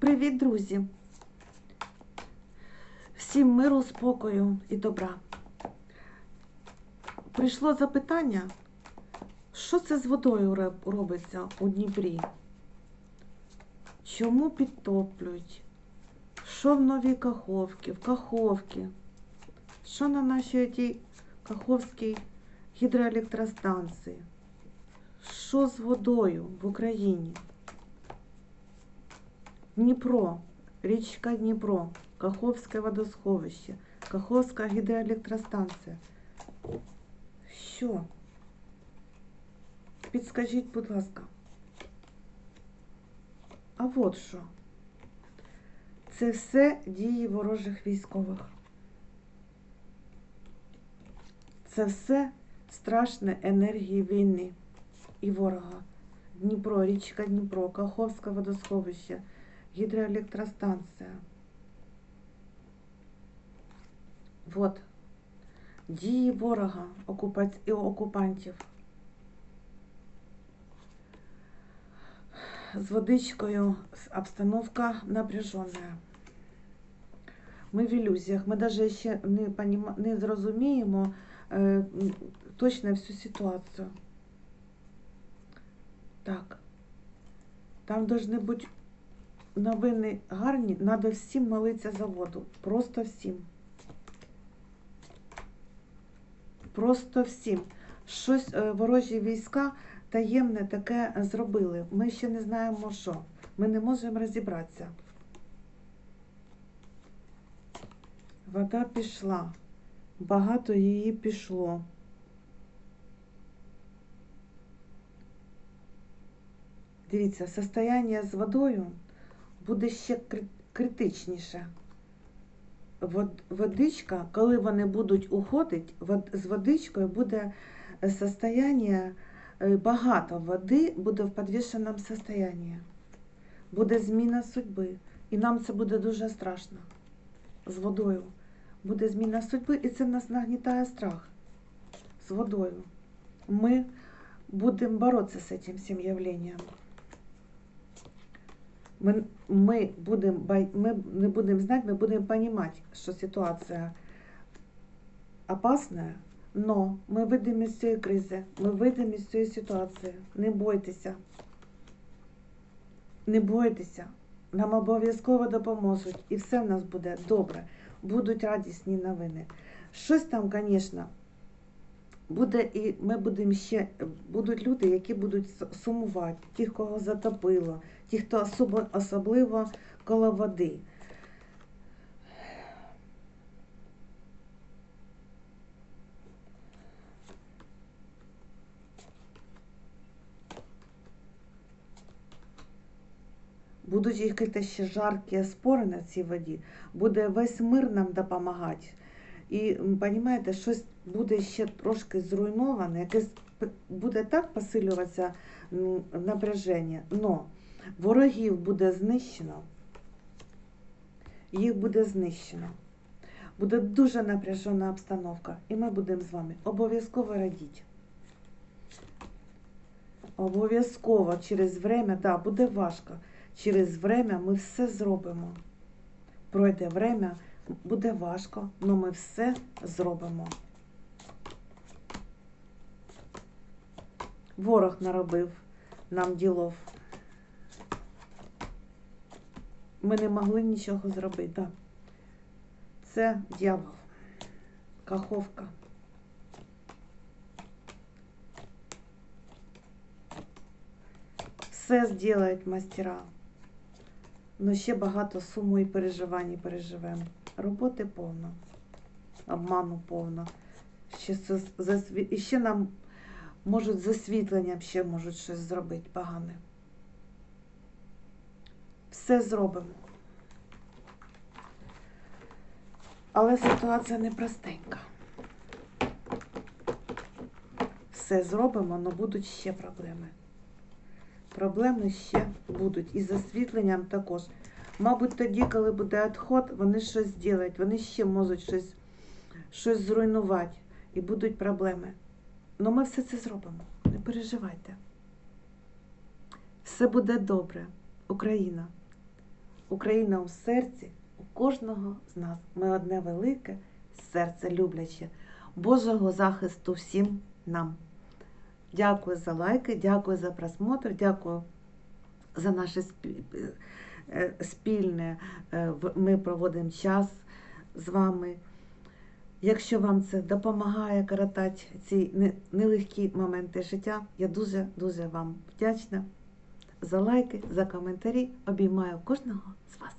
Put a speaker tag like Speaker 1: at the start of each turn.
Speaker 1: Привіт, друзі! Всім миру, спокою і добра. Прийшло запитання, що це з водою робиться у Дніпрі? Чому підтоплюють? Що в новій Каховці, в Каховці? Що на нашій тій Каховській гідроелектростанції? Що з водою в Україні? Дніпро, річка Дніпро, Каховське водосховище, Каховська гідроелектростанція. Що? Підскажіть, будь ласка. А от що? Це все дії ворожих військових. Це все страшне енергії війни і ворога. Дніпро, річка Дніпро, Каховське водосховище, гідроелектростанція. Вот. Дії ворога і окупантів. З водичкою обстановка напряжена. Ми в ілюзіях. Ми навіть ще не, поніма- не зрозуміємо е, точно всю ситуацію. Так. Там повинні бути новини гарні. Треба всім молитися за воду. Просто всім. Просто всім. Щось е, ворожі війська таємне таке зробили. Ми ще не знаємо що. Ми не можемо розібратися. Вода пішла. Багато її пішло. Дивіться, состояння з водою буде ще критичніше. Водичка, коли вони будуть уходити, з водичкою буде состояние, е, багато води буде в підвішеному состоянні. Буде зміна судьби. І нам це буде дуже страшно. З водою. Буде зміна судьби, і це нас нагнітає страх з водою. Ми будемо боротися з цим всім явленням. Ми, ми, будем, ми не будемо знати, ми будемо розуміти, що ситуація опасна, но ми вийдемо з цієї кризи, ми вийдемо з цієї ситуації. Не бойтеся. Не бойтеся. Нам обов'язково допоможуть, і все в нас буде добре. Будуть радісні новини. Щось там, звісно, буде і ми будемо ще, будуть люди, які будуть сумувати, ті, кого затопило, ті, хто особо, особливо коло води. Будуть якісь ще жаркі спори на цій воді, буде весь мир нам допомагати. І м, понімаєте, щось буде ще трошки зруйноване, якесь буде так посилюватися напряження, но ворогів буде знищено, їх буде знищено. Буде дуже напряжена обстановка, і ми будемо з вами обов'язково радіти. Обов'язково через время, да, буде важко. Через время ми все зробимо. Пройде время, буде важко, але ми все зробимо. Ворог наробив нам ділов. Ми не могли нічого зробити. Да. Це дьявол. Каховка. Все зроблять мастера. Ну ще багато суму і переживань переживемо. Роботи повно, обману повно. Ще засві... І ще нам можуть з освітленням ще можуть щось зробити погане. Все зробимо. Але ситуація непростенька. Все зробимо, але будуть ще проблеми. Проблеми ще будуть. І з освітленням також. Мабуть, тоді, коли буде відход, вони щось зроблять, вони ще можуть щось, щось зруйнувати. І будуть проблеми. Ну ми все це зробимо. Не переживайте. Все буде добре. Україна. Україна у серці у кожного з нас. Ми одне велике серце любляче. Божого захисту всім нам. Дякую за лайки, дякую за просмотр, дякую за наше спі- е, спільне. е, Ми проводимо час з вами. Якщо вам це допомагає коротати ці нелегкі моменти життя, я дуже дуже вам вдячна за лайки, за коментарі. Обіймаю кожного з вас.